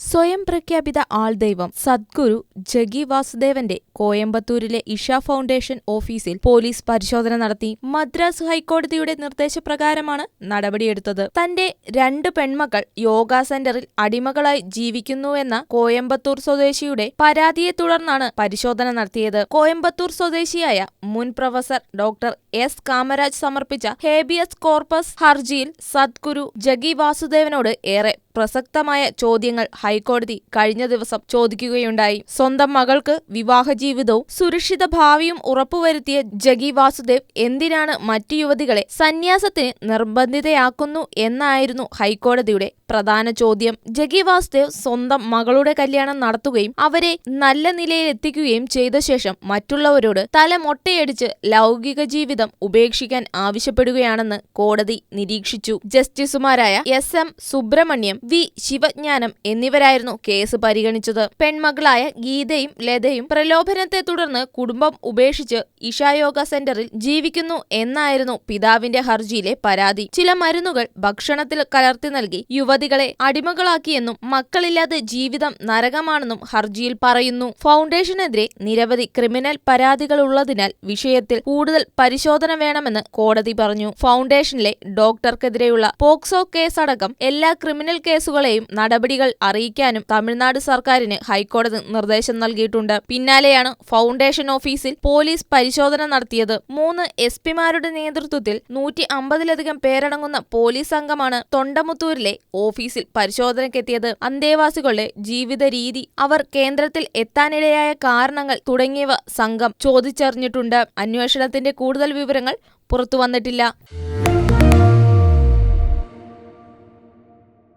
സ്വയം പ്രഖ്യാപിത ആൾദൈവം സദ്ഗുരു ജഗി വാസുദേവന്റെ കോയമ്പത്തൂരിലെ ഇഷ ഫൗണ്ടേഷൻ ഓഫീസിൽ പോലീസ് പരിശോധന നടത്തി മദ്രാസ് ഹൈക്കോടതിയുടെ നിർദ്ദേശപ്രകാരമാണ് നടപടിയെടുത്തത്. തന്റെ രണ്ട് പെൺമക്കൾ യോഗ സെന്ററിൽ അടിമകളായി ജീവിക്കുന്നുവെന്ന കോയമ്പത്തൂർ സ്വദേശിയുടെ പരാതിയെ തുടർന്നാണ് പരിശോധന നടത്തിയത്. കോയമ്പത്തൂർ സ്വദേശിയായ മുൻ പ്രൊഫസർ ഡോക്ടർ എസ്. കാമരാജ് സമർപ്പിച്ച ഹേബിയസ് കോർപ്പസ് ഹർജിയിൽ സദ്ഗുരു ജഗി വാസുദേവനോട് ഏറെ പ്രസക്തമായ ചോദ്യങ്ങൾ ഹൈക്കോടതി കഴിഞ്ഞ ദിവസം ചോദിക്കുകയുണ്ടായി. സ്വന്തം മകൾക്ക് വിവാഹ ജീവിതവും സുരക്ഷിത ഭാവിയും ഉറപ്പുവരുത്തിയ ജഗി വാസുദേവ് എന്തിനാണ് മറ്റു യുവതികളെ സന്യാസത്തിന് നിർബന്ധിതയാക്കുന്നു എന്നായിരുന്നു ഹൈക്കോടതിയുടെ പ്രധാന ചോദ്യം. ജഗി വാസുദേവ് സ്വന്തം മകളുടെ കല്യാണം നടത്തുകയും അവരെ നല്ല നിലയിലെത്തിക്കുകയും ചെയ്ത ശേഷം മറ്റുള്ളവരോട് തല മൊട്ടയടിച്ച് ലൗകിക ജീവിതം ഉപേക്ഷിക്കാൻ ആവശ്യപ്പെടുകയാണെന്ന് കോടതി നിരീക്ഷിച്ചു. ജസ്റ്റിസുമാരായ S M Subramaniam V Sivagnanam എന്നിവരായിരുന്നു കേസ് പരിഗണിച്ചത്. പെൺമകളായ ഗീതയും ലതയും പ്രലോഭനത്തെ തുടർന്ന് കുടുംബം ഉപേക്ഷിച്ച് ഇഷായോഗ സെന്ററിൽ ജീവിക്കുന്നു എന്നായിരുന്നു പിതാവിന്റെ ഹർജിയിലെ പരാതി. ചില മരുന്നുകൾ ഭക്ഷണത്തിൽ കലർത്തി നൽകി യുവതികളെ അടിമകളാക്കിയെന്നും മക്കളില്ലാതെ ജീവിതം നരകമാണെന്നും ഹർജിയിൽ പറയുന്നു. ഫൗണ്ടേഷനെതിരെ നിരവധി ക്രിമിനൽ പരാതികളുള്ളതിനാൽ വിഷയത്തിൽ കൂടുതൽ പരിശോധന വേണമെന്ന് കോടതി പറഞ്ഞു. ഫൗണ്ടേഷനിലെ ഡോക്ടർക്കെതിരെയുള്ള പോക്സോ കേസ് അടക്കം എല്ലാ ക്രിമിനൽ കേസുകളെയും നടപടികൾ അറിയിക്കാനും തമിഴ്നാട് സർക്കാരിന് ഹൈക്കോടതി നിർദ്ദേശം നൽകിയിട്ടുണ്ട്. പിന്നാലെയാണ് ഫൗണ്ടേഷൻ ഓഫീസിൽ പോലീസ് പരിശോധന നടത്തിയത്. മൂന്ന് എസ് പിമാരുടെ നേതൃത്വത്തിൽ നൂറ്റി അമ്പതിലധികം പേരടങ്ങുന്ന പോലീസ് സംഘമാണ് തൊണ്ടമുത്തൂരിലെ ഓഫീസിൽ പരിശോധനയ്ക്കെത്തിയത്. അന്തേവാസികളുടെ ജീവിത രീതി അവർ കേന്ദ്രത്തിൽ എത്താനിടയായ കാരണങ്ങൾ തുടങ്ങിയവ സംഘം ചോദിച്ചറിഞ്ഞിട്ടുണ്ട്. അന്വേഷണത്തിന്റെ കൂടുതൽ വിവരങ്ങൾ പുറത്തുവന്നിട്ടില്ല.